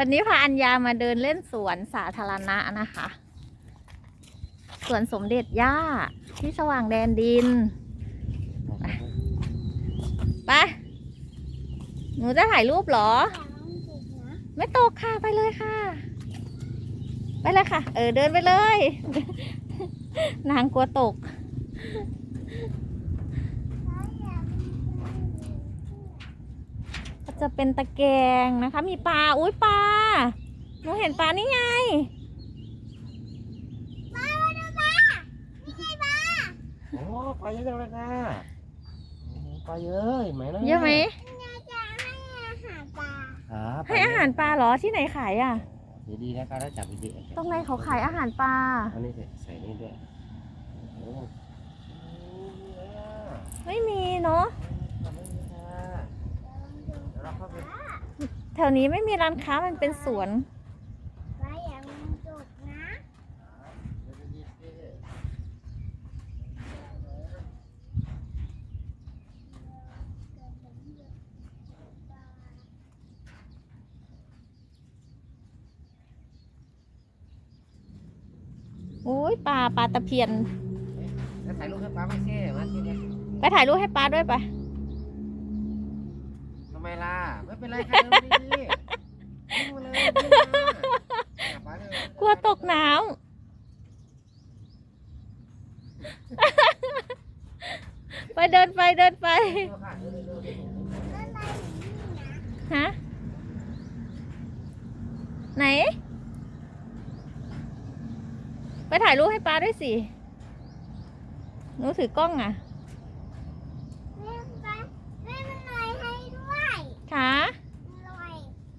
วันนี้พาอัญญามาเดินเล่นสวนสาธารณะนะคะ สวนสมเด็จย่าที่สว่างแดนดิน ไป หนูจะถ่ายรูปเหรอ ไม่ตกค่ะไปเลยค่ะ ไปเลยค่ะ เออเดินไปเลย นางกลัวตก จะเป็นตะแกรงนะคะ มีปลา อุ้ยปลา หนูเห็นปลานี่ไงโอ้ปลาเยอะจังเลยค่ะโอ้ปลาเยอะเห็นไหมนะเยอะไหมครับให้อาหารปลาเหรอ ที่ไหนขายอะดีๆนะคะแล้วจับดีๆตรงไหนเขาขายอาหารปลา อันนี้ใส่ใส่นี่ด้วยโอ้ไม่มีเนาะทำไม่ดีค่ะเดี๋ยวเราเข้าไป แถวนี้ไม่มีร้านค้ามันเป็นสวนโอ้ยปลาปลาตะเพียน แล้วถ่ายรูปให้ปลาไม่เช่มาที่นี่ไปถ่ายรูปให้ปลาด้วยไป เป็นไรค่ะเดินดีๆวิ่งมาเลยวิ่งมาหาปลาเลยกลัวตกน้ำ ไปเดินไปเดินไป เร็วค่ะเร็วๆฮะ ไหน ไปถ่ายรูปให้ปลาด้วยสิ หนูถือกล้องอะคะไหนอ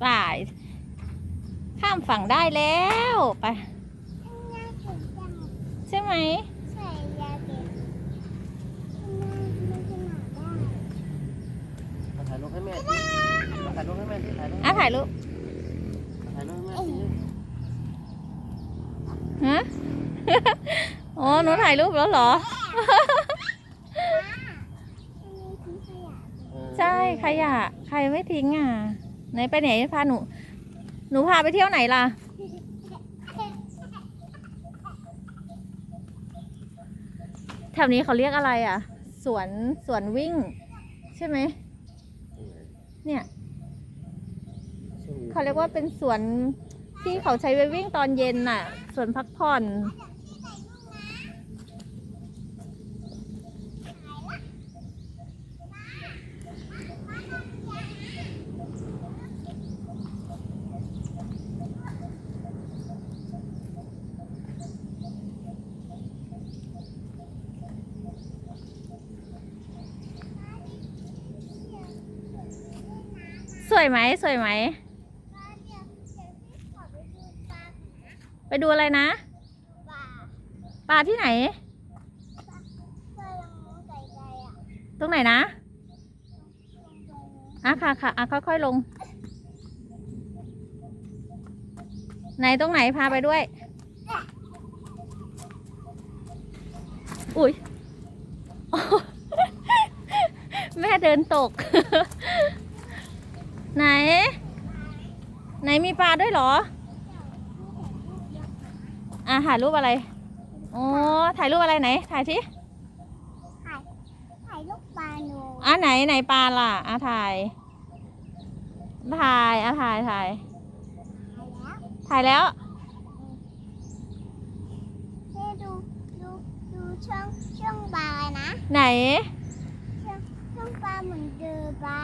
ไปข้ามฝั่งได้แล้วไปใช่ไหมมาถ่ายรูปให้แม่สิมาถ่ายรูปให้แม่สิถ่ายรูปอะถ่ายรูปถ่ายรูปให้แม่สิฮะอ๋อหนูถ่ายรูปแล้วเหรอเออใช่ขยะ ใครไม่ทิ้งอะ ไหนไปไหนพาหนู หนูพาไปเที่ยวไหนล่ะ แถวนี้เขาเรียกอะไรอะ สวนสวนวิ่ง ใช่ไหม เนี่ย เขาเรียกว่าเป็นสวนที่เขาใช้ไว้วิ่งตอนเย็นน่ะ สวนพักผ่อน วยไหมสวยไหม ไปดูอะไรนะปลาที่ไหน ตรงไหนนะ อะค่ะค่ะอะค่อยๆลง ไหนตรงไหนพาไปด้วย อุ้ยแม่เดินตก ไหน ไหนมีปลาด้วยเหรอ อะถ่ายรูปอะไรอ๋อถ่ายรูปอะไรไหน ถ่ายที่ถ่ายรูปปลาหนูอะไหนไหนปลาล่ะอะถ่าย ถ่ายอะถ่ายถ่าย ถ่ายแล้วถ่ายแล้วเฮ้ดูดูดูช่องช่องปลานะ ไหน ช่องช่องปลาเหมือนเดิมปลา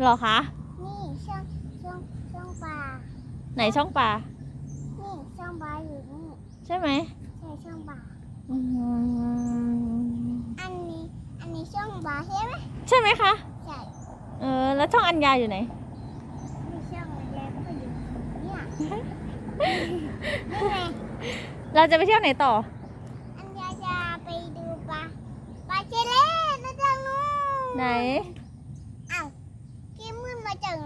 เหรอคะ นี่ช่องช่องช่องปลา ไหนช่องปลา นี่ช่องปลาอยู่นี่ใช่ไหมใช่ใช่ช่องบาร์อืมอันนี้ อันนี้ช่องบาร์ใช่ไหมใช่ไหมคะ ใช่เออ แล้วช่องอัญญาอยู่ไหนมีช่องอะไรก็อยู่เนี่ยนี่ไงเราจะไปเที่ยวไหนต่อ อันยาจะไปดูปลาปลาเชลเล่นะจังนู้น ไหน อ้าวกี้มืดมาจาก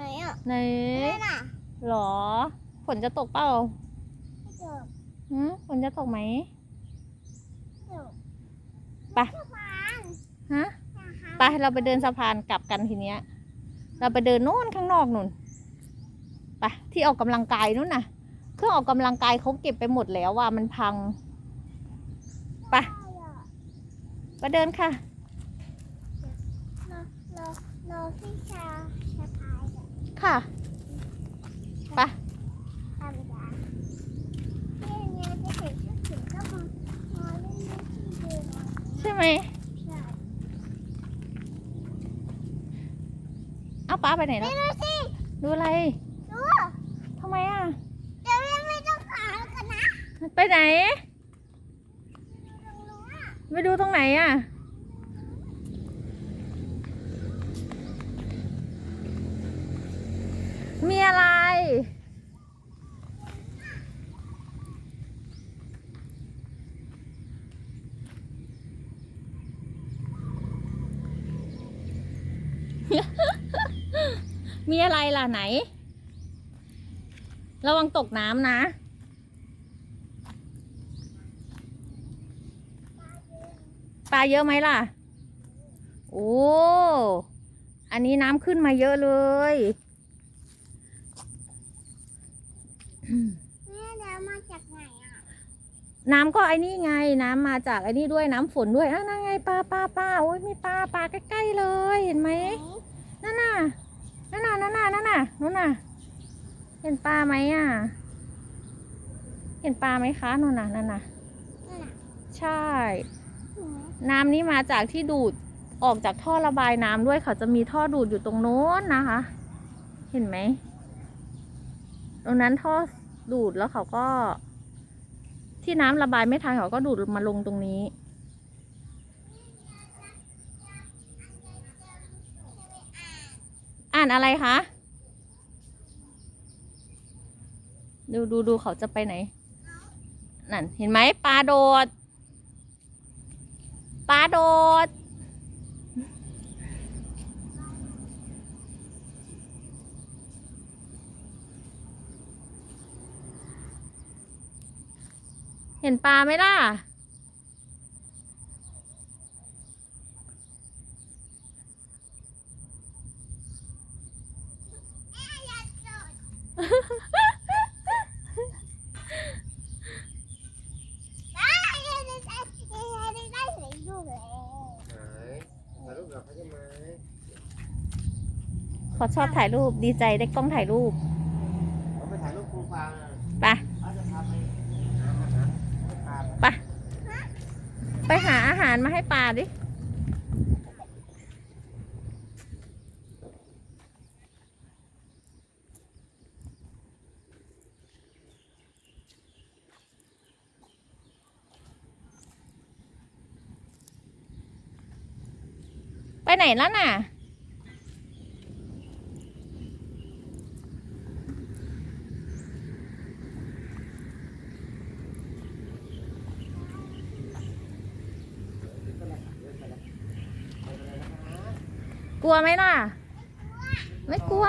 ไหนอะไหนนั่นน่ะหรอ ฝนจะตกเปล่าไม่เจอหืมฝนจะตกไหมเจอไปสะพานฮะนะคะไปเราไปเดินสะพานกลับกันทีเนี้ย เราไปเดินโน่นข้างนอกนู่นไปที่ออกกำลังกายนู่นน่ะ เครื่องออกกำลังกายเขาเก็บไปหมดแล้วว่ามันพัง ไปไปเดินค่ะรอรอรอพี่ชาชาพายแบบ ค่ะไปธรรมดาที่เนี่ยจะเห็นก็ถึงก็มามาเล่นเล่นที่เดินใช่ไหมใช่เอาป้าไปไหนไม่นะรู้สิดูอะไรดูทำไมอะเดี๋ยวยังไม่ต้องขายกันนะ ไปไหนตรงนู้นอะไปดูตรงไหนอะ มีอะไร มีอะไรล่ะไหน ระวังตกน้ำนะ ปลาเยอะไหมล่ะ โอ้ อันนี้น้ำขึ้นมาเยอะเลยแม่เดี๋ยวมาจากไหนอะน้ำก็ไอ้นี่ไง น้ำมาจากไอ้นี่ด้วยน้ำฝนด้วยอะนั่นไงปลาปลาปลาโอ้ยมีปลาปลาใกล้ๆเลยเห็นไหมนั่นน่ะ นั่นน่ะนั่นน่ะนั่นน่ะนู่นน่ะ เห็นปลาไหมอะ เห็นปลาไหมคะนู่นน่ะนั่นน่ะนั่นน่ะใช่เห็นไหมน้ำนี้มาจากที่ดูดออกจากท่อระบายน้ำด้วยเขาจะมีท่อดูดอยู่ตรงโน้นนะคะ เห็นไหม ตรงนั้นท่อดูดแล้วเขาก็ ที่น้ำระบายไม่ทันเขาก็ดูดมาลงตรงนี้านอะไรคะ ดูดูดูเขาจะไปไหน นั่น เห็นไหมปลาโดด ปลาโดด เห็นปลาไหมล่ะ ได้ได้ได้ได้ได้ได้เห็นอยู่แล้ว หายถ่ายรูปกับเขาใช่ไหม เขาชอบถ่ายรูปดีใจได้กล้องถ่ายรูปเราไปถ่ายรูปครูฟางอะไปเขาจะพาไปหาอาหารให้ปลาไปไปหาอาหารมาให้ปลาดิไปไหนแล้วน่ะ กลัวไหมล่ะ ไม่กลัว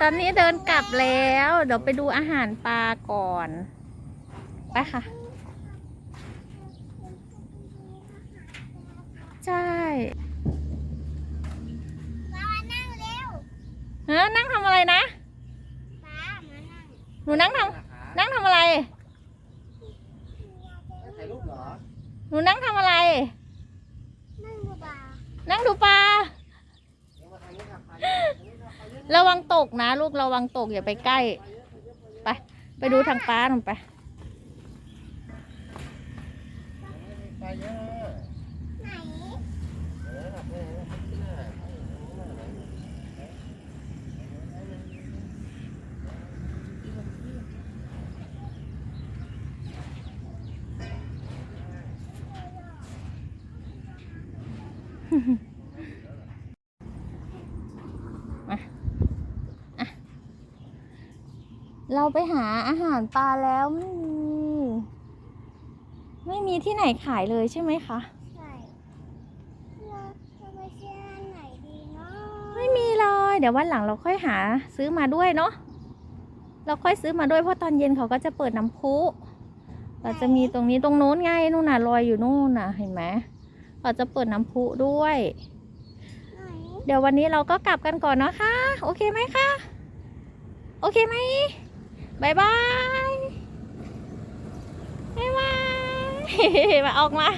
ตอนนี้เดินกลับแล้ว เดี๋ยวไปดูอาหารปลาก่อน ไปค่ะ นูนั่งทำนั่งทำอะไร ถ่ายรูปเหรอหนูนั่งทำอะไร นั่งดูปลานั่งดูปลาระวังตกนะ ลูกระวังตกอย่าไปใกล้ ไป ไปดูทางป้าหนูไป ไปเยอะ เราไปหาอาหารปลาแล้วไม่มีไม่มีที่ไหนขายเลยใช่ไหมคะ ใช่เราจะไปเชื่ออันไหนดีเนาะไม่มีเลย เดี๋ยววันหลังเราค่อยหาซื้อมาด้วยเนาะ เราค่อยซื้อมาด้วยเพราะตอนเย็นเขาก็จะเปิดน้ำพุ เราจะมีตรงนี้ตรงโน้นไงนู่นน่ะลอยอยู่นู่นน่ะเห็นไหม เราจะเปิดน้ำพุด้วยไหนเดี๋ยววันนี้เราก็กลับกันก่อนนะคะ โอเคไหมคะ โอเคไหมบายบายบายบายมาออกมา